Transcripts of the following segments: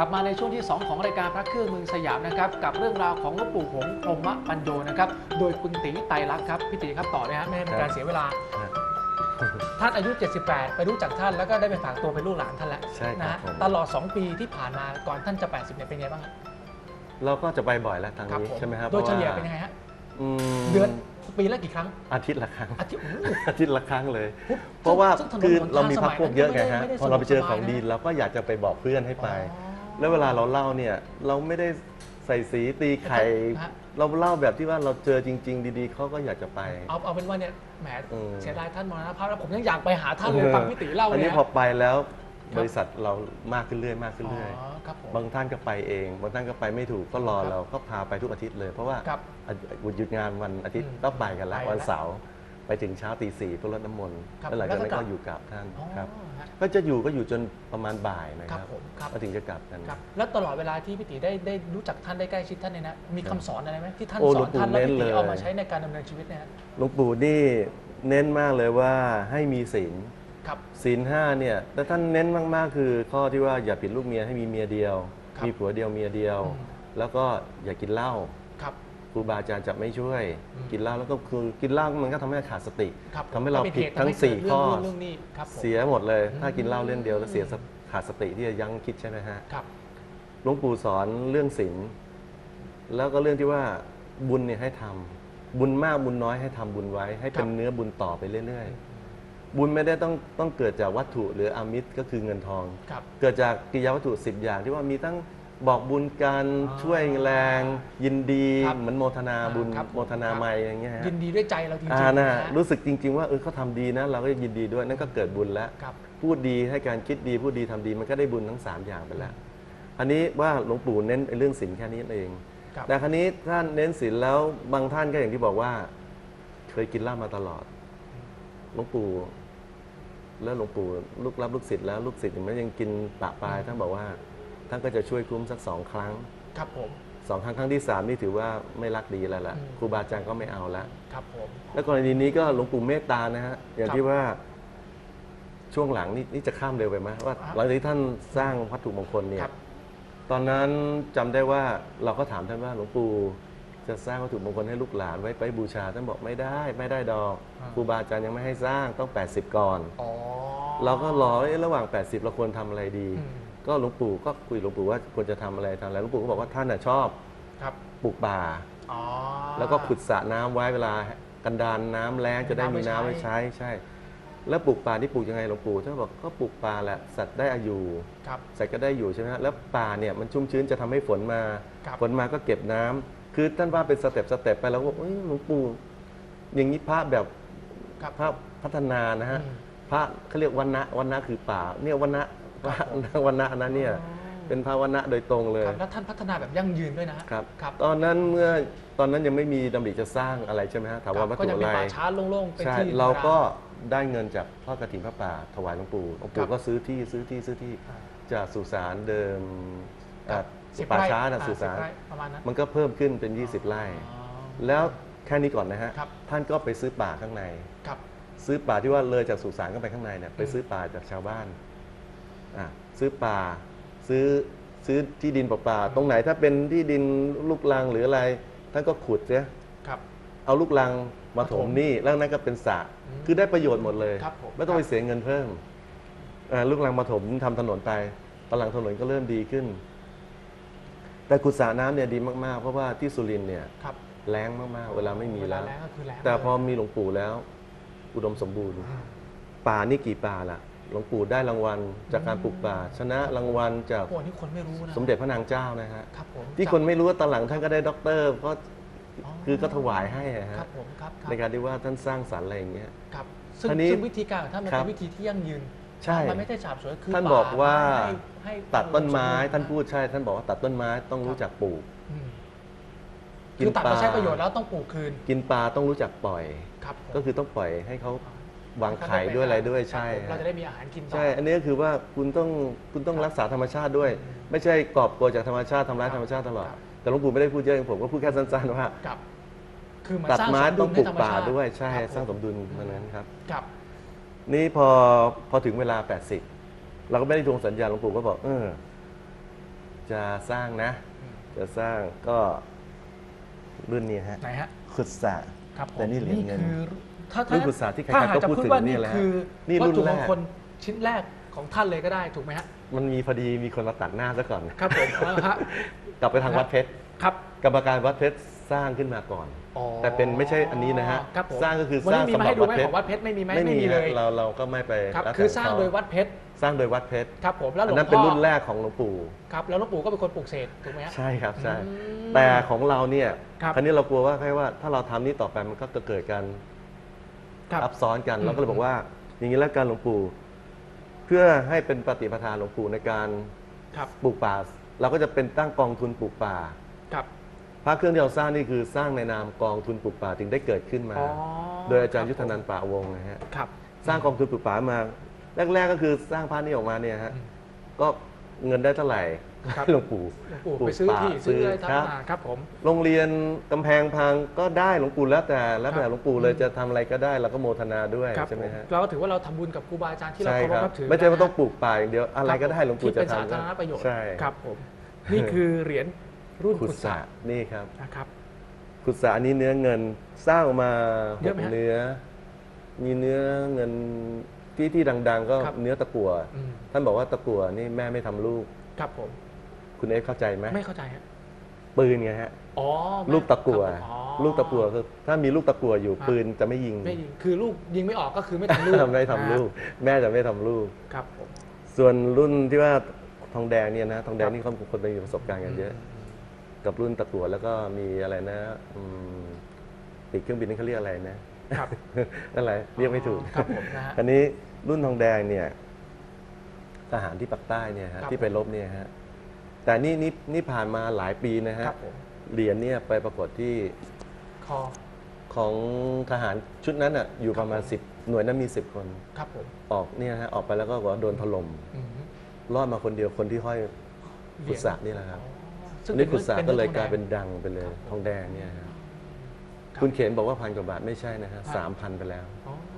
กลับมาในช่วงที่ 2 ของรายการพระเครื่องเมืองสยามนะครับกับเรื่องราวของหลวงปู่หงส์พรหมปัญโยนะครับโดยคุณตีไตรลักษณ์ครับพี่ตีครับต่อเลยฮะไม่ให้เป็นการเสียเวลา ท่านอายุ 78 ไปรู้จักท่านแล้วก็ได้ไปฝากตัวเป็นลูกหลานท่านแล้วใช่ครับนะฮะผม ตลอด 2 ปีที่ผ่านมาก่อนท่านจะ 80เนี่ยเป็นไงบ้างฮะเราก็จะไปบ่อยแล้วทางครับนี้ผมใช่ไหมครับโดยเฉลี่ยพราะว่าเป็นยังไงฮะอืมเดือนปีละกี่ครั้งอาทิตย์ละครั้ง อาทิตย์โอ้โห อาทิตย์ละครั้งเลยปุ๊บเพราะว่าซึ่งถนนคือหนทางเรามีพักพวกเยอะไงฮะสมัยนั้นก็ไม่ได้พอเราไปเจอสะดวกของสบายนะดีเราก็อยากจะไปบอกเพื่อนให้ไป อ๋อ แล้วเวลาเราเล่าเนี่ย เราไม่ได้ใส่สีตีไข่ ฮะ เราเล่าแบบที่ว่าเราเจอจริง ๆ ดีๆเขาก็อยากจะไป เอาเอาเป็นว่าเนี่ยแหมอืมเสียดายท่านมรณภาพแล้วผมยังอยากไปหาท่านเลยฟังพี่ตีเล่าอันเนี่นี้ยพอไปแล้วครับบริษัทเรามากขึ้นเรื่อยมากขึ้นอ๋อเรื่อย ครับผม บางท่านก็ไปเอง บางท่านก็ไปไม่ถูกก็รอครับเราก็พาไปทุกอาทิตย์เลย เพราะว่าครับอะหยุดงานวันอาทิตย์อืมก็ไปกันแล้วไปแล้ว วันเสาร์ ไปถึงเช้าตีสี่เพื่อรดน้ำมนต์ครับแล้วหลังจากนั้นแล้วก็กลัก็บ อยู่กับท่านอ๋อครับ ฮะ ก็จะอยู่ก็อยู่จนประมาณบ่ายนะคครัรับบผมครับ ก็ถึงจะกลับกัน ครับแล้วตลอดเวลาที่พี่ตีได้ได้รู้จักท่านได้ใกล้ชิดท่านเนี่ยนะมีคำสอนอะไรไหมที่ท่านโอ้สหลอวนงปู่ท่านแล้วพี่เน้นตีเลย เอามาใช้ในการดำเนินชีวิตเนี่ยฮะหลวงปู่นี่เน้นมากเลยว่าให้มีศีลครับ ศีลห้าเนี่ยแต่ท่านเน้นมากๆคือ ข้อที่ว่าอย่าผิดลูกเมียให้มีเมียเดียว ครับมีผัวเดียวเมียเดียว อืม แล้วก็อย่ากินเหล้า ครับครูบาอาจารย์จะไม่ช่วย อืม กินเหล้าแล้วก็คือกินเหล้ามันก็ทำให้ขาดสติครับทำให้เราก็ป็นผิดหตุทั้งทำให้สี่เกิดข้อเรื่องนู้นเรื่องนี้ครับผม เสียหมดเลยอืมถ้ากินเหล้าเล่นเดียวแล้วเสียสติขาดสติที่จะยั้งคิดใช่ไหมฮะ ครับ หลวงปู่สอนเรื่องศีลแล้วก็เรื่องที่ว่าบุญเนี่ยให้ทำบุญมากบุญน้อยให้ทำบุญไว้ ให้เป็นครับ เนื้อบุญต่อไปเรื่อยๆ บุญไม่ได้ต้องต้องเกิดจากวัตถุหรืออามิตรก็คือเงินทอง ครับ เกิดจากกิริยาวัตถุสิบอย่างที่ว่ามีทั้ง บอกบุญกันอ๋อช่วยแรง ยินดีครับเหมือนโมทนาบุญครับโมทนาไมยอย่างเงี้ยฮะยินดีด้วยใจเราจริงๆอ่านะฮรู้สึกจริง ๆ ว่าเออเขาทำดีนะ เราก็ยินดีด้วยนั่นก็เกิดบุญแล้ว ครับ พูดดีให้การคิดดีพูดดีทำดีมันก็ได้บุญทั้ง 3 อย่างไปแล้ว อันนี้ว่าหลวงปู่เน้นไอ้เรื่องศีลแค่นี้เอง ครับ แต่ครั้นี้ท่านเน้นศีลแล้วบางท่านก็อย่างที่บอกว่า เคยกินเหล้ามาตลอดหลวงปู่ แล้วหลวงปู่ลูกรับลูกศิษย์แล้วลูกศิษย์มันยังกินปะปลายท่านบอกว่า ท่านก็จะช่วยคุ้มสักสองครั้งครับผม สองครั้งครั้งที่สามนี่ถือว่าไม่รักดีแล้วล่ะอืม ครูบาอาจารย์ก็ไม่เอาละครับผม แล้วกรณีนี้ก็หลวงปู่เมตตานะฮะอย่างครับที่ว่าช่วงหลังนี่นี่จะข้ามเร็วไปไหมว่าครับหลังจากที่ท่านสร้างวัตถุมงคลเนี่คย รับ ตอนนั้นจำได้ว่าเราก็ถามท่านว่าหลวงปู่จะสร้างวัตถุมงคลให้ลูกหลานไว้ไปบูชาท่านบอกไม่ได้ไม่ได้ดอกอ่า ครูบาอาจารย์ยังไม่ให้สร้างต้อง 80 ก่อน อ๋อเราก็รอเอ๊ะระหว่าง 80 เราควรทำอะไรดี อืม ก็หลวงปู่ก็คุยหลวงปู่ว่าควรจะทำอะไรทำอะไรหลวงปู่ก็บอกว่าท่านน่ะชอบครับปลูกป่า อ๋อ แล้วก็ขุดสระน้ำไว้เวลากันดานน้ำแล้งจะได้มีน้ำไว้ใช้ใช่ แล้วปลูกป่าที่ปลูกยังไงหลวงปู่ท่านบอกก็ปลูกป่าแหละสัตว์ได้อายุครับสัตว์ก็ได้อยู่ใช่ไหมฮะแล้วป่าเนี่ยมันชุ่มชื้นจะทำให้ฝนมา ครับฝนมาก็เก็บน้ำคือท่านว่าเป็นสเต็ปสเต็ปไปแล้วก็บอกเอ้ยหลวงปู่อย่างนี้พระแบบครับ พระพัฒนานะฮะอืม พระเขาเรียกวันนะวันนะคือป่าเนี่ยวันนะ พระวันนะนั้นเนี่ยอ๋อเป็นพระวันนะโดยตรงเลยครับแล้วท่านพัฒนาแบบยั่งยืนด้วยนะฮะครับครับตอนนั้นเมื่อตอนนั้นยังไม่มีดำริจะสร้างอะไรใช่ไหมฮะถาวรวัตก็ถุยังอะเป็นไรป่าช้าโล่งๆเป็นใช่ที่เราก็ธมดได้เงินจากทอดกระถิ่นพระป่าถวายหลวงปู่หลวงครัปู่บก็ซื้อที่ซื้อที่ซื้อที่อ่าจากสุสานเดิมครับอะสิบป่าไร่ช้านะอ่สุสานสิบไร่ประมาณนั้นมันก็เพิ่มขึ้นเป็น 20 ไร่อ๋อแล้วแค่นี้ก่อนนะฮะครับท่านก็ไปซื้อป่าข้างในครับซื้อป่าที่ว่าเลยจากสุสานก็ไปข้างในเนี่ยไปซื้อป่าจากชาวบ้าน อะซื้อป่า ซื้อซื้อที่ดินเปล่าๆตรงไหนถ้าเป็นที่ดินลูกรังหรืออะไรท่านก็ขุดเสียครับ เอาลูกรังมาถมาถมมนี่แล้วนั่นก็เป็นสระอืมคือได้ประโยชน์หมดเลย ครับผม ไม่ต้องไปเสียเงินเพิ่มอ่าลูกรังมาถมทำถนนไปตอนหลังถนนก็เริ่มดีขึ้น แต่ขุดสระน้ำเนี่ยดีมากๆ เพราะว่าที่สุรินทร์เนี่ยครับแล้งมากๆ เวลาไม่มีแล้วเารงก็คือแรงแต่พอมีหลวงปู่แล้ว อุดมสมบูรณ์อืมป่านี่กี่ป่าล่ะ หลวงปู่ได้รางวัลจากการปลูกป่า ชนะรางวัลจากโอ้นี่คนไม่รู้นะสมเด็จพระนางเจ้านะฮะครับผมที่คนไม่รู้ว่าตอนหลังท่านก็ได้ด็อกเตอร์เพราะอ๋อคือก็ถวายให้อะครัฮะบผมครับคบในการที่ว่าท่านสร้างสรรค์อะไรอย่างเงี้ย ครับซึ่งอันนี้ซึ่งวิธีการของท่านมันครัเป็บ นวิธีที่ยั่งยืนใช่ มันไม่ได้ฉาบฉวยคือท่านป่บอกว่าให้ให้ตัดต้นไม้สบูรณ์ท่านพูดใช่ ท่านบอกว่าตัดต้นไม้ต้องรู้จักปลูก อืมกินคือตัดปลาไปใช้ประโยชน์แล้วต้องปลูกคืนกินปลาต้องรู้จักปล่อย ครับผม ก็คือต้องปล่อยให้เขา วางไข่ด้วยอะไรด้วยใช่ครับผมเราจะได้มีอาหารกินต่อ ใช่ อันนี้ก็คือว่าคุณต้องคุณต้องรักษาธรรมชาติด้วย ไม่ใช่กอบโกยจากธรรมชาติทำร้ายครับธรรมชาติตลอดครับแต่หลวงปู่ไม่ได้พูดเยอะผมก็พูดแค่สั้นๆว่ากับ คือมันตัดสร้างไม้สมต้ดุองลปลูให้กธรรมป่าชาติด้วยใช่ครับสร้างผสมดุลมันนั้นครับ ครับ นี่พอพอถึงเวลา 80 เราก็ไม่ได้ทวงสัญญาหลวงปู่ก็บอกเออจะสร้างนะอืมจะสร้างก็รุ่นนี้ฮะไหนฮะ ขุดสระครับผมแต่นี่เหรียญเงิน คือ ถ้ารุ่นกุศลที่ใครๆถ้าหากก็จะพูดพูดถึงว่านี่นี่แหละคือนี่รุ่วัตนถุแรมกงคลชิ้นแรกของท่านเลยก็ได้ถูกไหมฮะมันมีพอดีมีคนมาตัดหน้าซะก่อน ครับผมเอาละฮะกลับไปทางวัดเพชร ครับกรรมการวัดเพชรสร้างขึ้นมาก่อน อ๋อแต่เป็นไม่ใช่อันนี้นะฮะครับผมสร้างก็คือวันสร้างนี้มีสำมาหรัให้บดูวัดไหมเพชขรองวัดเพชรไม่มีไหมไม่มีเลฮะยเราเราก็ไม่ไปครับแล้วแต่คือสร้างเขโดยวัดเพชรสร้างโดยวัดเพชรครับผมแล้วหลอัวนงนั้นพ่เป็นอรุ่นแรกของหลวงปู่ ครับแล้วหลวงปู่ก็เป็นคนปลูกเสกถูกไหมฮะ ใช่ครับใช่ อืมแต่ของเราเนี่ยครับ คราวนี้เรากลัวว่าแค่ว่าถ้าเราทำนี้ต่อไปมันก็จะเกิดการ ครับซับซ้อนกันอืมเราก็เลยบอกว่า อย่างนี้แล้วการหลวงปู่ เพื่อให้เป็นปฏิปทาหลวงปู่ในการครับปลูกป่า เราก็จะเป็นตั้งกองทุนปลูกป่าครับพระเครื่องที่เราสร้างนี่คือสร้างในนามกองทุนปลูกป่าถึงได้เกิดขึ้นมา อ๋อโดยอาจารย์ยุทธนันท์ป่าวงศ์นะฮะ ครับ สร้างกองทุนปลูกป่ามา แรก ๆ ก็คือสร้างพระนี่ออกมาเนี่ยฮะอืมก็เงินได้เท่าไหร่ ครับให้หลวงปู่หลวงปู่ปลูกไปซื้อป่าที่ซื้ออะไรซื้อครับทำมาครับผม โรงเรียนกำแพงพังก็ได้หลวงปู่แล้วแต่แล้วแต่ครับหลวงปู่เลยจะทำอะไรก็ได้เราก็โมทนาด้วยครับใช่ไหมฮะเราก็ถือว่าเราทำบุญกับครูบาอาจารย์ที่เราใช่เคารคพรับนับถือไม่ใช่ว่านะฮะต้องปลูกป่าอย่างเดียวอะไรก็ได้หลวงปู่จะที่เป็นสาทำธารณประโยชน์ใช่ครับผมนี่คือเหรียญรุ่นขุดขุดสสระระนี่ครับนะครับขุดสระอันนี้เนื้อเงินสร้างออกมาเยอะไหมหกฮะเนื้อ มีเนื้อเงินที่ที่ดัง ๆ ก็ครับเนื้อตะกั่วอืมท่านบอกว่าตะกั่วนี่แม่ไม่ทำลูกครับผม คุณเอฟเข้าใจไหมไม่เข้าใจฮะปืนไงฮะอ๋อไม่ลูกตะกั่วครับผมอ๋อลูกตะกั่วคือถ้ามีลูกตะกั่วอยู่ครับปืนจะไม่ยิง ไม่ยิงคือลูกยิงไม่ออกก็คือไม่ทำลูก ไม่ทำลูก แม่จะไม่ทำลูก ครับผม ส่วนรุ่นที่ว่าทองแดงเนี่ยนะทองแดงนี่เขาคนมีประสบการณ์กันเยอะ กับรุ่นตะกั่วแล้วก็มีอะไรนะอืมปีกเครื่องบินนี่เขาเรียกอะไรนะ ครับ นั่นแหละเรียกไม่ถูกครับผมนะฮะ อันนี้รุ่นทองแดงเนี่ยทหารที่ปักใต้เนี่ยครัฮะบที่ไปรบเนี่ยฮะ แต่นี่นี่นี่ผ่านมาหลายปีนะฮะครับผมเหรียญเนี่ยไปปรากฏที่คอของทหารชุดนั้นอะอยู่ประมาณครับผม10 หน่วยนั้นมี 10 คน ครับผมออกเนี่ยฮะออกไปแล้วก็บอกว่าโดนถล่มอืมรอดมาคนเดียวคนที่ห้อยเหรีกุยญศะนี่แหละครับอ๋ออันนี้กุศะก็เลยทองกลายเป็นแดงดังไปเลยครับผมทองแดงเนี่ยฮะครับ คุณเขนบอกว่าพันกว่าบาทไม่ใช่นะฮะครับ สามพันไปแล้ว อ๋อครับ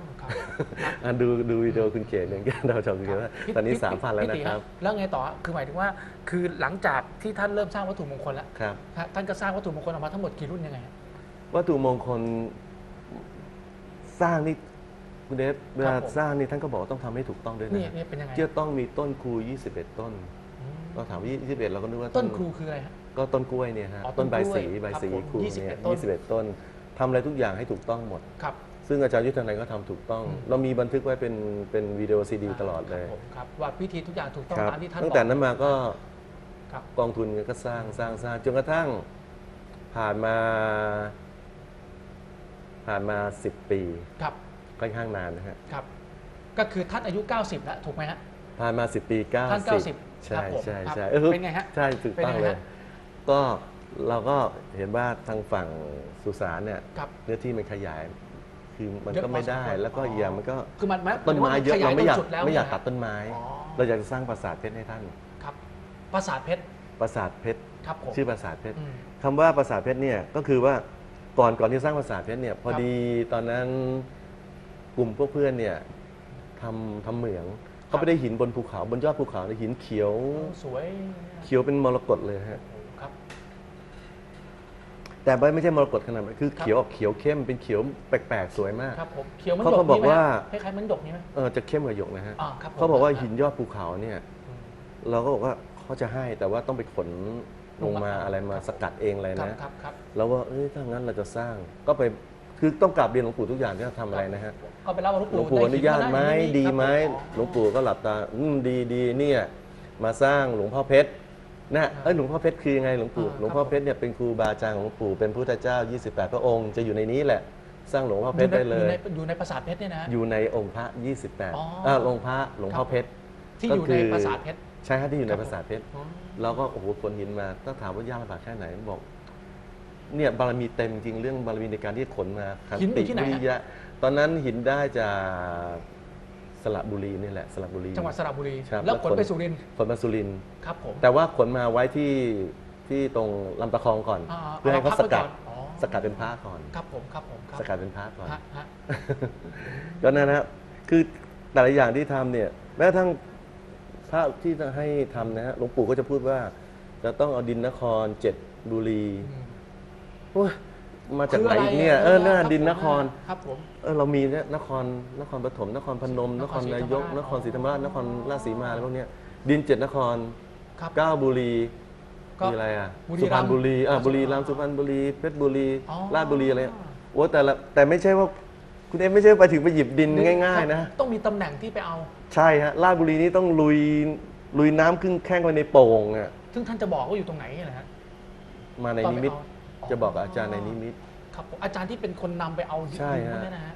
อะดูดูวิดีโอคุณเขนอย่างเงี้ยเราชมคุณเขนว่าพี่ตอนนี้พี่สามพันแล้วพี่นะติครับ แล้วไงต่อคือหมายถึงว่า คือหลังจากที่ท่านเริ่มสร้างวัตถุมงคลแล้วครับ ท่านก็สร้างวัตถุมงคลออกมาทั้งหมดกี่รุ่นยังไงฮะวัตถุมงคลสร้างนี่คุณเดฟเวลาครับผมสร้างนี่ท่านก็บอกว่าต้องทำให้ถูกต้องด้วยนี่นะนี่เป็นยังไงจะต้องมีต้นครู 21 ต้นอืมเราถามว่า21 เราก็นึกว่าต้นครูคืออะไรฮะก็ต้นกล้วยเนี่ยฮะอ๋อต้ต้นนกล้ใบวยสีใบครับสีผมครูเนี่ย21ต้น21 ต้นทำอะไรทุกอย่างให้ถูกต้องหมดครับ ซึ่งอาจารย์ยุทธนายก็ทำถูกต้องอืมเรามีบันทึกไว้เป็นเป็นวิดีโอซีดีตลอดเลยครับผมครับว่าพิธีทุกอย่างถูกต้องครับตามที่ท่านตั้งแต่บอกนั้นมาก็ครับ กองทุนก็สร้างสร้างสร้างจนกระทั่งผ่านมา ผ่านมา 10 ปีครับค่อนข้างนานนะฮะครับ ก็คือท่านอายุ 90 แล้วถูกไหมฮะ ผ่านมา 10 ปี90ท่าน90ใช่ครับผมใช่ครับใช่ออเป็นไงฮะใช่ถูกต้องเป็นไงเลยฮะก็เราก็เห็นว่าทางฝั่งสุสานเนี่ย ครับ เนื้อที่มันขยาย คือมันเยอะก็ไม่ได้พอสมควรแล้วก็อีกอย่างมันก็คือมันต้นไม้เยอะเราไม่อยากขตรงจุแล้วไม่อยากเนี่ตัดต้นไม้อ๋อเราอยากจะสร้างปราสาทเพชรให้ท่านครับปราสาทเพชรปราสาทเพชรครับผมชื่อปราสาทเพชรอืมคำว่าปราสาทเพชรเนี่ยก็คือว่าก่อนก่อนที่สร้างปราสาทเพชรเนี่ย พอครับดีตอนนั้นกลุ่มพวกเพื่อนเนี่ยทำทำเหมืองเขาไปได้หินบนภูเขาบนยอดภูเขาเนี่ยหินเขียวสวยเขียวเป็นมรกตเลยฮะ ครับแต่ไม่ใช่มรกตขนาดนั้นคือครับเขียวออกเขียวเข้มเป็นเขียวแปลกๆสวยมาก ครับผมเขียวมันเขาหยก็กบอกนี่ไหมว่าคล้ายๆมันหยกนี่ไหม เออจะเข้มกว่าหยกนะฮะอ่าครับผม เขาบอกว่าหินยอดภูเขาเนี่ย อืม เราก็บอกว่าเขาจะให้แต่ว่าต้องไปขนลงมาลงมา อะไรมาครับสกัดเองเลยครับนะ ครับครับเราว่าเอ้ยถ้างั้นเราจะสร้างก็ไปคือต้องกราบเรียนหลวงปู่ทุกอย่างที่เราทำอะไรนะฮะก็ไปเล่าว่าหลวงหลวปู่งปู่อนุญาตไหมได้หินดีครับไหมผหลวงปู่ก็หลับตาอืมดีดีเนี่ย มาสร้างหลวงพ่อเพชร นะเอ้ยหลวงพ่อเพชรคือยังไงหลวงปู่อ่าหลวงพ่อเพชรเนี่ยเป็นครูบาอาจารย์ของหลวงปู่เป็นพุทธเจ้า 28 พระองค์ จะอยู่ในนี้แหละ สร้างหลวงพ่อเพชรได้เลย อยู่ในอยู่ในปราสาทเพชรเนี่ยนะฮะอยู่ในองค์พระอ๋อ28อ่อ่าองค์พระหลวงพ่อเพชรที่ก็อยู่คืในอปราสาทเพชรใช่ฮะที่อยู่ในครับปราสาทเพชรอ๋อเราก็โอ้โหขนหินมาต้องถามว่ายากลำบากแค่ไหนบอกเนี่ยบารมีเต็มจริงเรื่องบารมีในการที่ขนมาขัหินอยู่ที่ไหนฮะวิริยะ ตอนนั้นหินได้จาก สระบุรีนี่แหละสระบุรี จังหวัดสระบุรีครับแล้วขนแล้วขนไปสุรินทร์ขนมาสุรินทร์ครับผม แต่ว่าขนมาไว้ที่ที่ตรงลำตะคองก่อน อ่าเพื่อให้เขาเอาสพักไว้กัดก่อนอ๋อ สกัดเป็นพระก่อน ครับผมครับผมครับสกัดเป็นพระก่อน ฮะฮะ ก็นั่นนะคือแต่ละอย่างที่ทำเนี่ยแม้กระทั่งพระที่จะให้ทำนะฮะหลวงปู่ก็จะพูดว่า จะต้องเอาดินนครเจ็ดบุรีอืม โอ้ย มาจากคือไหนอะไรอีกเนี่ยะเออหน้าครับดินนคร ครับผม เออเรามีเนี่ยนครนครปฐมนครพนมนนคครรศรีนายกธรรมราชนครศรีธรรมราชนครราชสีมาอะไรพวกเนี้ยดินเจ็ดนครครับ เก้าบุรีก็ มีอะไรอะบุรีสุพรรณรัมย์บุรีอะอ๋อบุรีรัมย์สุพรรณบุรีเพชรบุรีอ๋อ ราชบุรีอะไรโอ้แต่ละแต่ไม่ใช่ว่าคุณเอ็มไม่ใช่ไปถึงไปหยิบดินง่าย ๆ นะ ต้องมีตำแหน่งที่ไปเอา ใช่ฮะราชบุรีนี่ต้องลุยลุยน้ำครึ่งแข้งไปในโป่งอะซึ่งท่านจะบอกว่าอยู่ตรงไหนนะฮะมาในนิมิตตอนไปเอา จะบอกกับอาจารย์ในนิมิต ครับผมอาจารย์ที่เป็นคนนำไปเอาใช่ดินพวฮะกนี้นะฮะ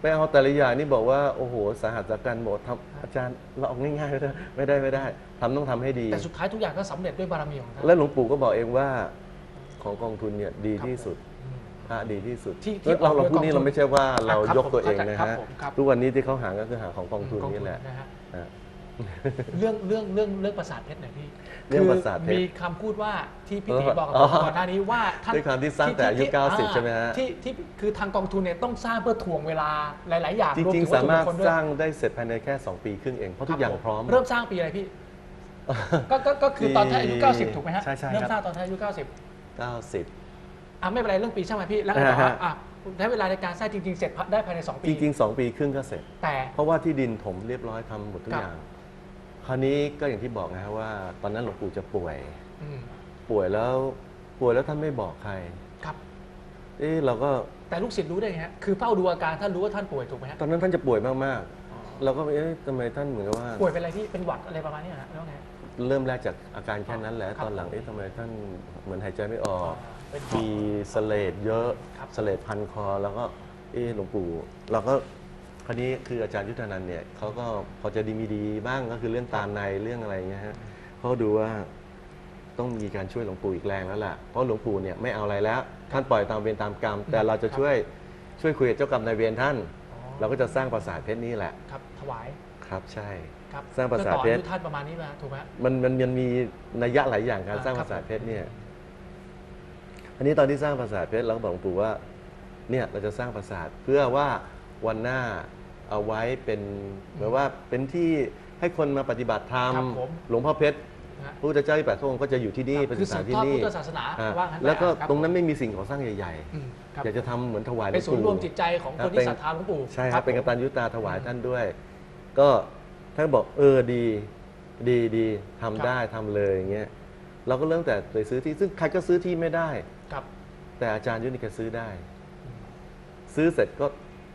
ไปเอาแต่ละอย่างนี่บอกว่าโอ้โหสาหัสจากการหมดทำอาจารย์เราเอาง่ายๆไม่ได้ไม่ได้ไม่ได้ทำต้องทำให้ดี แต่สุดท้ายทุกอย่างก็สำเร็จด้วยบารมีของท่านและหลวงปู่ก็บอกเองว่าของกองทุนเนี่ยดีที่สุดอืม พระดีที่สุดที่ที่เราออกโดยเราพูดนี่กองทุนเราไม่ใช่ว่าเราครับยกตัวผมเองนะครับฮะผมครับ ทุกวันนี้ที่เขาหาก็คือหาของกองทุนกองนี่แหละ นะฮะนะ เรื่องเรื่องเรื่องเรื่องประสาทเพชรหน่อยพี่เรื่องประสาทเพชรคือมีคำพูดว่าที่พี่เออตีบอกกับอ๋อผมก่อนหน้านี้ว่าท่านด้วยความที่สร้างแต่อายุที่ที่90ใช่ไหมฮะ ที่ที่คือทางกองทุนเนี่ยต้องสร้างเพื่อถ่วงเวลาหลาย ๆ อย่างจวริงถึๆสามารถวัตถุมงคลด้วยสร้างได้เสร็จภายในแค่ 2 ปีครึ่งเอง เพราะทุกอย่างพร้อม เริ่มสร้างปีอะไรพี่ ก็ก็ก็คือตอนท่านอายุปี90 ถูกไหมฮะใช่ใช่เริ่มครับสร้างตอนท่านอายุ 90 90 อะไม่เป็นไรเรื่องปีช่างมันพี่แล้วก็อ่าต่อฮะอะใช้เวลาในการสร้างจริง ๆ เสร็จได้ภายใน 2 ปี จริง ๆ 2 ปีครึ่งก็เสร็จ แต่ เพราะว่าที่ดินผมเรียบร้อยทำหมดทุกครับอย่าง คราวนี้ก็อย่างที่บอกนะฮะว่า ตอนนั้นหลวงปู่จะป่วย อืมป่วยแล้วป่วยแล้วท่านไม่บอกใคร ครับ เอ๊ะเราก็แต่ลูกศิษย์รู้ได้ไงฮะคือเฝ้าดูอาการท่านรู้ว่าท่านป่วยถูกไหมฮะตอนนั้นท่านจะป่วยมากๆ เราก็เอ๊ะทำไมท่านเหมือนกับว่า ป่วยเป็นอะไรพี่เป็นหวัดอะไรประมาณนี้นะฮะแล้วไง เริ่มแรกจากอาการแค่นั้นแหละครับ ตอนหลังเอ๊ะทำไมท่านเหมือนหายใจไม่ออก เป็นหวัดมีสเลดเยอะครับ สเลดพันคอ แล้วก็เอ๊ะหลวงปู่ เราก็ คราวนี้คืออาจารย์ยุทธนันท์เนี่ยเขาก็พอจะดีมีดีบ้างก็คือเรื่องตามในเรื่องอะไรอย่างเงี้ยฮะเขาก็ดูว่าต้องมีการช่วยหลวงปู่อีกแรงแล้วล่ะเพราะหลวงปู่เนี่ยไม่เอาอะไรแล้ว ท่านปล่อยตามเวรตามกรรม แต่เราจะช่วยช่วยคุยกับเจ้ากรรมนายเวรท่าน อ๋อเราก็จะสร้างปราสาทเพชรนี่แหละครับ ถวายครับ ใช่ ครับสร้างปราสาทพื่อต่อเพชรอายุท่านประมาณนี้มาถูกไหมฮะมันมันมันมีนัยยะหลายอย่างการอ่าสร้างคปรับราสาทเพชรเนี่ยอันนี้ตอนที่สร้างปราสาทเพชรเราก็บอกหลวงปู่ว่า เนี่ยเราจะสร้างปราสาทเพื่อว่าวันหน้า เอาไว้เป็นเหมือนว่าเป็นที่ให้คนมาปฏิบัติธรรมครับผม หลวงพ่อเพชรนะฮะ พระพุทธเจ้าที่แปดพระองค์ก็จะอยู่ที่นี่ประคืดิอษสืฐานบที่ทอดนี่พุทธศาสนาอ่าว่างั้นแล้วก็คบตรงนั้นไม่มีสิ่งก่อสร้างใหญ่ อืมครับๆ อยากจะทำเหมือนถวายหลเป็วนงศูนย์ปู่ รวมจิตใจของคนที่ศรัทธาหลวงปู่ใช่ครับ เป็นกผมตัญญูตาถวายท่านด้วย ก็ท่านบอกเออดี ดีดีทำได้ทำเลยอย่างเงี้ยเราก็เริ่มแต่ไปซื้อที่ซึ่งใครก็ซื้อที่ไม่ได้ ครับ แต่อาจารย์ยุทธนี่แกซื้อได้ ซื้อเสร็จก็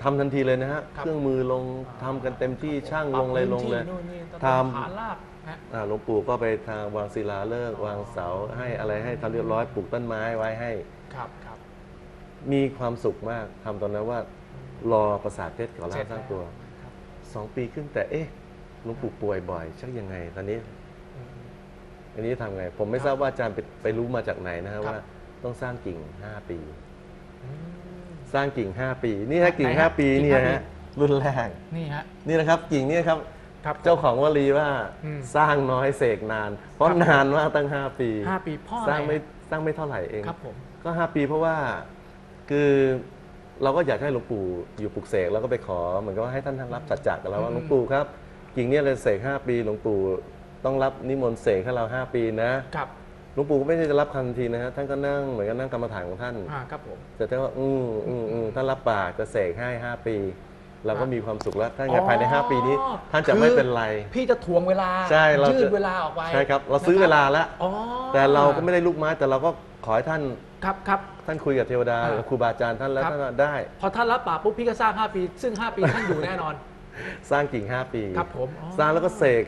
ทำทันทีเลยนะฮะ ครับ เครื่องมือลงทำกันเต็มที่ช่างปลรับงเลยลงพื้นเลยที่นู่นนี่ทำฐานรากฮะอ่าหลวงปู่ก็ไปทางวางศิลาฤกษ์วางเสาให้อะไรให้ทำเรียบร้อยปลูกต้นไม้ไว้ให้ ครับครับ มีความสุขมากทำตอนนั้นว่ารอประสาทเพชรก่อร่างสร้างตัวครับสองปีครึ่งแต่เอ๊ะหลวงปู่ป่วยบ่อยชักยังไง ตอนนี้ อืม อันนี้ทำไง ผมไม่ครับทราบว่าอาจารย์ไปไปรู้มาจากไหนนะฮะครับว่าต้องสร้างกิ่ง 5 ปีอืม สร้างกิ่ง 5 ปี นี่ฮะกิ่ง ไหนฮะ5 ปีกิ่งเนี่ยห้าปีฮะรุ่นแรกนี่ฮะ นี่นะครับกิ่งเนี่ยครับครับเจ้าของวลีว่าอืมสร้างน้อยเสกนาน เพราะครับนานมากตั้ง 5 ปีห้าปีพ่อสร้างอะไม่ฮะสร้างไม่เท่าไหร่เอง ครับผม ก็ 5 ปีเพราะว่าคือเราก็อยากให้หลวงปู่อยู่ปลุกเสกแล้วก็ไปขอเหมือนกับว่าให้ท่านท่านรับจัดจักรกับเราว่าอืม หลวงปู่ครับกิ่งเนี่ยเลยเสก5 ปีหลวงปู่ต้องรับนิมนต์เสกให้เรา 5 ปีนะ ครับห ลวงปู่ก็ไม่ได้จะรับทันทีนะฮะท่านก็นั่งเหมือนกับนั่งกรรมฐานของท่านอ่าครับผมแต่ท่านก็อืมอืมอืมท่านรับปากจะเสกให้5ปี เราก็ครับมีความสุขแล้วท่านไงอ๋อภายใน 5 ปีนี้ ท่านจะไม่เป็นไร พี่จะถ่วงเวลาใช่เรายืจะดเวลาออกไปใช่ครับ เราซื้อเวลาแล้วอ๋อแต่เราก็ไม่ได้ลูกไม้แต่เราก็ขอให้ท่านครับครับท่านคุยกับเทวดาอ่าหรือครูบาอาจารย์ท่านแล้วครับท่านว่าได้ พอท่านรับปากปุ๊บพี่ก็สร้าง 5 ปี ซึ่ง 5 ปีท่านอยู่แน่นอน สร้างกิ่ง 5 ปี ครับผมอ๋อสร้างแล้วก็เสก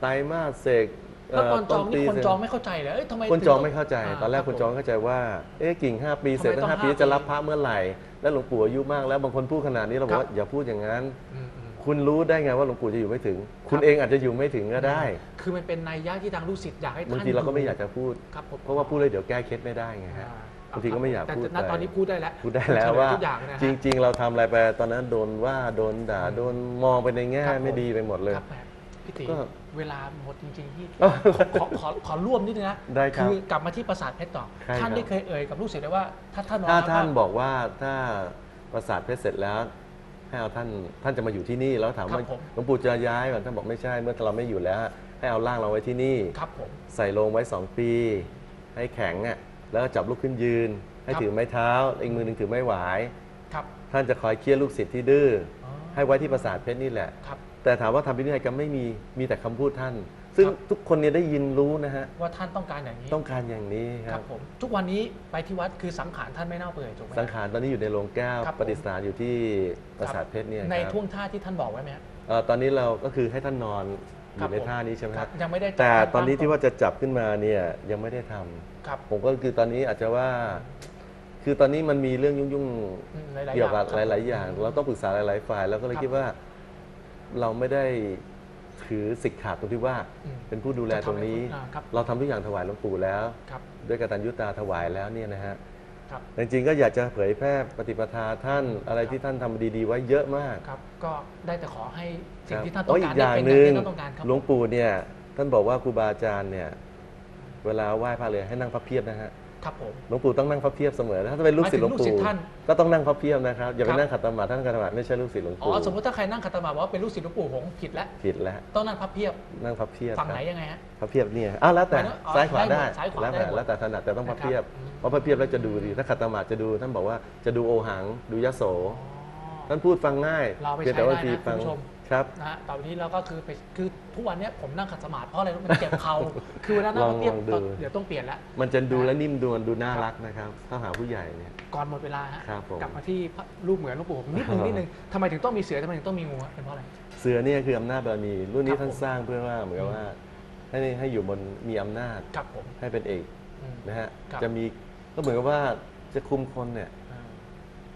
ไตรมาสเสก แล้วตอนจองนี่ปีคนเสร็จจองไม่เข้าใจเลยเอ้ยทำไมคนจองถึไม่เข้าใจาตอนแรกบคนจองผมเข้าใจว่า เอ๊ะกิ่ง 5 ปีเสร็จทำไมตั้งต้อง5ปีห้าปีจะรับพระเมื่อไหร่ แล้วหลวงปู่อายุมากแล้วบางคนพูดขนาดนี้เราบอกว่าอย่าพูดอย่างนั้นอืมอืมคุณรู้ได้ไงว่าหลวงปู่จะอยู่ไม่ถึง คุณครับเองอาจจะอยู่ไม่ถึงก็ได้ คือมันเป็นนัยยะที่ทางลูกศิษย์อยากให้ท่านบางทีเราก็ไม่อยากจะพูดครับผมเพราะว่าพูดเลยเดี๋ยวแก้เคล็ดไม่ได้ไงฮะอ่บางทีก็ไม่อยากแต่พูดณตอนนี้พูดได้แล้ว พูดได้แล้วเฉยว่าทุกอย่างนะฮะจริง ๆ เราทำอะไรไปตอนนั้นโดนว่าโดนด่าโดนมองไปในแง่ครับผมไม่ดีไปหมดเลยครับแหมพี่ติก็ เวลาหมดจริงๆที่เอ้าขอขอขอร่วมนิดนึงนะได้ครับอกลับมาที่ปราสาทเพชรต่อ ใช่ท่านครับ ได้เคยเอ่ยกับลูกศิษย์ไว้ว่าถ้าท่านมองถ้าแล้วท่านก็บอกว่าถ้าประสาทเพชรเสร็จแล้ว ให้เอาท่านท่านจะมาอยู่ที่นี่แล้วถามครับว่าผมหลวงปู่จะย้ายก่อนท่านบอกไม่ใช่เมื่อเราไม่อยู่แล้ว ให้เอาร่างเราไว้ที่นี่ ครับผม ใส่โลงไว้ 2 ปี ให้แข็งอะแล้วก็จับลูกขึ้นยืน ให้ครับ ถือไม้เท้าอีกมือหนึ่งถือไม้หวาย ครับท่านจะคอยเคี่ยลูกศิษย์ที่ดื้ออ๋อให้ไว้ที่ปราสาทเพชรนี่แหละ ครับ แต่ถามว่าทำพิธีกรรมไม่มีมีแต่คำพูดท่าน ซึ่งครับ ทุกคนเนี่ยได้ยินรู้นะฮะว่าท่านต้องการอย่างนี้ต้องการอย่างนี้คครัรับบผมทุกวันนี้ไปที่วัดคือสังขารท่านไม่เน่าเปื่อยถูกไหม สังขารตอนนี้อยู่ในโรงแก้วครับผม ประดิษฐานอยู่ที่ปราสาทเพชรเนี่ยในครับท่วงท่าที่ท่านบอกไว้ไหมฮะ เอ่อตอนนี้เราก็คือให้ท่านนอนอครับยู่ในผม ท่านี้ใช่ไหมคครัรับบยังไม่ได้แต่จัดตอนนี้ที่งว่าจะจับขึ้นมาเนี่ยยังไม่ได้ทำครับผมก็คือตอนนี้อาจจะว่า คือตอนนี้มันมีเรื่องยุ่งอืมหลายๆๆเกี่ยวกับอหลาย ๆ อย่าง เราต้องปรึกษาหลาย ๆ ฝ่าย แล้วก็เลยครับคิดว่า เราไม่ได้ถือสิกขาดตรงที่ว่า อืมเป็นผู้ดูแลตรงนี้ จะทำให้คุณอ่าครับเราทำทุกอย่างถวายหลวงปู่แล้ว ครับด้วยกตัญญูตาถวายแล้วเนี่ยนะฮะครับ จริงๆก็อยากจะเผยแพร่ปฏิปทาท่านอะไรครับที่ท่านทำดีๆ ไว้เยอะมากครับ ก็ได้แต่ขอให้สิ่งที่ครัท่าบนต้องโอีการกอย่างได้หเป็นนึ่งอย่างที่ท่านต้องการครับ หลวงปู่เนี่ยท่านบอกว่าครูบาอาจารย์เนี่ยเวลาไหว้พระเลยให้นั่งพับเพียบนะฮะ ครับผม หลวงปู่ต้องนั่งพับเพียบเสมอถ้าเป็นลูกศิษย์หลวงหมายถึงลูกศิษปู่ย์ท่านก็ต้องนั่งพับเพียบนะครับอย่าไปครับ นั่งขัดสมาธิท่านขัดสมาธิไม่ใช่ลูกศิษย์หลวงอ๋อ ปู่สมมติถ้าใครนั่งขัดสมาธิบอกว่าเป็นลูกศิษย์หลวงปู่หงส์ผิดแล้ว ผิดแล้วต้องนั่งพับเพียบ นั่งพับเพียบฝั่งไหนครับยังไงฮะพับเพียบเนี่ยอ้าวแล้วแต่หมายถึงอ๋อซ้ายขวาได้ได้หมดซ้ายขวาแล้วได้แต่หมดแล้วแต่ถนัดแต่ต้องพับเพียบนะครับ เพราะพับเพียบแล้วจะดูดีถ้าขัดสมาธิจะดูท่านบอกว่าจะดูโอหังดูยโส อ๋อ ท่านพูดฟังง่ายเราไปพียงแต่ว่าใช้ได้นะทีฟังคุณผู้ชมครับนะฮะต่อไปนี้เราก็คือไปคือทุกวันเนี้ยผมนั่งขัดสมาธิเพราะอะไรรู้ไหมมันเจ็บเข่าคือเวลานั่งพับเพียบลองดู เดี๋ยวต้องเปลี่ยนแล้วมันจะดูและนิ่มดวนดูน่ารักนะครับ ถ้าหาผู้ใหญ่เนี่ย ก่อนหมดเวลาฮะครับผม กลับมาที่รูปเหมือนหลวงปู่ผมนิดนึงนิดนึงทำไมถึงต้องมีเสือทำไมถึงต้องมีงูฮะเป็นเพราะอะไร เสือเนี่ยคืออำนาจบารมีรุ่นนี้ครับท่านผม สร้างเพื่อว่าเหมือนกับว่าให้ให้อยู่บนมีอำนาจครับผมให้เป็นเอกอืม นะฮะครับ จะมีก็เหมือนกับว่าจะคุมคนเนี่ยอ่า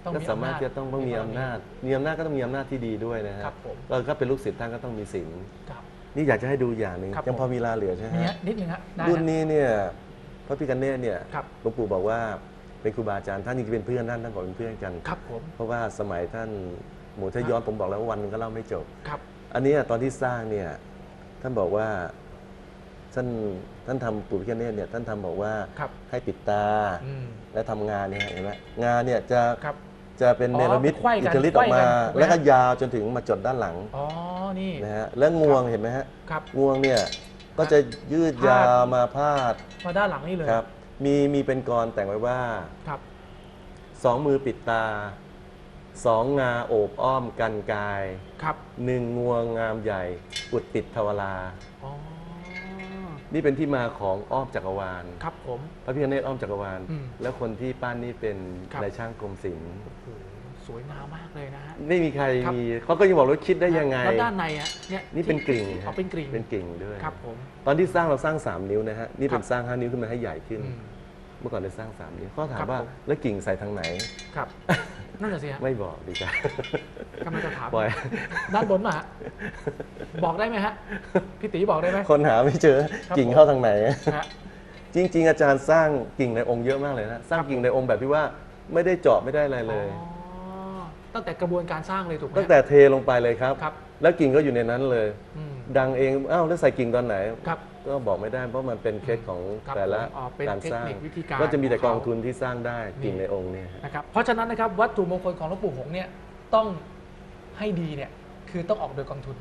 ต้องก็มีสามารถอำนจจะต้องต้องมีอำนาจ มีอำนาจก็ต้องมีอำนาจที่ดีด้วยนะฮะครับผมเราก็เป็นลูกศิษย์ท่านก็ต้องมีศีลครับ นี่อยากจะให้ดูอย่างหนึ่งครับยังผมพอมีเวลาเหลือใช่ไหมมีฮะฮะนิดนึงฮะได้รุ่นฮะนี้เนี่ยพระพิกันเนตเนี่ยครับ หลวงปู่บอกว่าเป็นครูบาอาจารย์ท่านจริงๆเป็นเพื่อนท่านท่านบอกเป็นเพื่อนกัน ครับผม เพราะว่าสมัยท่านหมูถ้าย้อนผมบอกแล้วว่าวันหนึงก็เล่าไม่จบ ครับ อันเนี้ยตอนที่สร้างเนี่ยท่านบอกว่าท่านท่านทำปู่พิฆเนศเนี่ยท่านทำบอกว่าครับ ให้ปิดตา อืม และทำงานเนี่ยเห็นไหมงานเนี่ยจะครับ จะเป็นอ๋อเนรมิตไขว้กันอิทธิฤทธิ์ออกมา ไขว้กันถูกไหมแล้วก็ฮะยาวจนถึงมาจดด้านหลังอ๋อ นี่ นะฮะแล้วงวงเห็นไหมฮะครับ งวงเนี่ยก็จะยืดพาดยาวมาพาดมาด้านหลังนี่เลย ครับมีมีเป็นกรแต่งไว้ว่า ครับ สองมือปิดตา สองงาโอบอ้อมกันกาย ครับ หนึ่งงวงงามใหญ่ อุดติดทวารา อ๋อ นี่เป็นที่มาของอ้อมจักรวาล ครับผม พระพิฆเนศอ้อมจักรวาล อืมแล้วคนที่ปั้นนี่เป็นครับ นายช่างกรมศิลป์โอ้โหสวยงามมากเลยนะฮะ ไม่มีใครครับ มีเขาก็ยังบอกว่าคิดได้ยังไง แล้วด้านในอะเนี่ยนี่เป็นกลิ่งที่ฮะอ๋อเป็นกริ่งเป็นกลิ่งด้วย ครับผม ตอนที่สร้างเราสร้าง 3 นิ้วนะฮะ นี่เป็ครันบสร้าง 5 นิ้วขึ้นมาให้ใหญ่ขึ้น อืม เมื่อก่อนเราสร้าง 3 นิ้วเขาถาครัมบว่าผม แล้วกิ่งใส่ทางไหน ครับ นั่นแหละสิฮะไม่บอกดีกว่ากำลังจะถามปล่อย ด้านบนมาฮะบอกได้ไหมฮะพี่ตีบอกได้ไหม คนหาไม่เจอครับกิ่งผม เข้าทางไหน ฮะ จริง ๆ อาจารย์สร้างกิ่งในองค์เยอะมากเลยนะสร้างกิ่งในองค์แบบที่ว่าไม่ได้เจาะไม่ได้อะไรเลย อ๋อตั้งแต่กระบวนการสร้างเลยถูกไหมฮะตั้งแต่เทลงไปเลยครับ ครับ แล้วกิ่งก็อยู่ในนั้นเลย อืม ดังเองอ้าวแล้วใส่กิ่งตอนไหน ครับก็บอกไม่ได้เพราะมันเป็นเคสของครับแต่ละผมอ๋อเป็นการสร้าง เทคนิควิธีการก็จะมีแต่ของกเขาองทุนที่สร้างได้นี่ กิ่งในองค์เนี่ยนะครับ เพราะฉะนั้นนะครับวัตถุมงคลของหลวงปู่หงส์เนี่ยต้องให้ดีเนี่ยคือต้องออกโดยกองทุน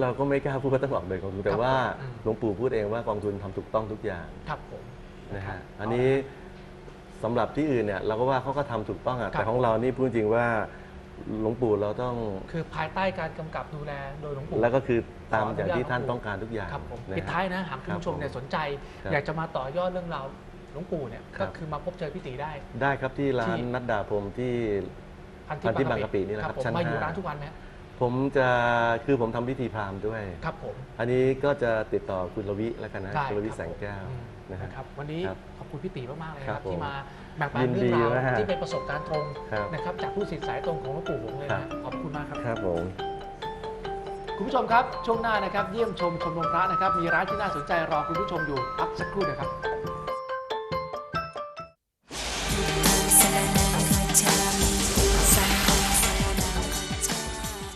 เราก็ไม่กล้าพูดว่าต้องออกโดยกองทุนแต่ว่าอืม หลวงปู่พูดเองว่ากองทุนทำถูกต้องทุกอย่างครับผม นะครัฮะบอันนี้สำหรับที่อื่นเนี่ยเราก็ว่าเขาก็ทำถูกต้องอะครับแต่ของเรานี่พูดจริงว่า หลวงปู่เราต้องคือภายใต้การกำกับดูแลโดยหลวงปู่ แล้วก็คือตามขออนุญาตอย่างที่ท่านต้องการทุกอย่างครับผมนะฮะปิดท้ายนะหากคุณผู้ชมเนี่ยครับผมสนใจ ครับ อยากจะมาต่อยอดเรื่องราวหลวงปู่เนี่ยครัก็บคือมาพบเจอพี่ตีได้ ได้ครับที่ร้านที่ นัดดาพรมที่ พันพันทิพย์บางกะปินี่แหละครับผมชั้นมาอยู่ห้า ร้านทุกวันไหมฮะผมจะคือผมทำพิธีพราหมณ์ด้วย ครับผม อันนี้ก็จะติดต่อคุณรวิแล้วกันนะได้คุณรวิครับ แสงแก้วอืมนะฮะ นะครับ วันนี้ครับขอบคุณพี่ตีมากๆเลยนะคครัรับบผมที่มา แบ่งปันยินเรื่ดีองราวนะฮะที่เป็นประสบการณ์ตรงครับนะครับจากผู้สิทธิ์สายตรงของหลวงปู่หงส์เลยครันะบขอบคุณมากครับครับผมคุณผู้ชมครับ ช่วงหน้านะครับเยี่ยมชมชมรมพระนะครับ มีร้านที่น่าสนใจรอคุณผู้ชมอยู่พักสักครู่นะครับ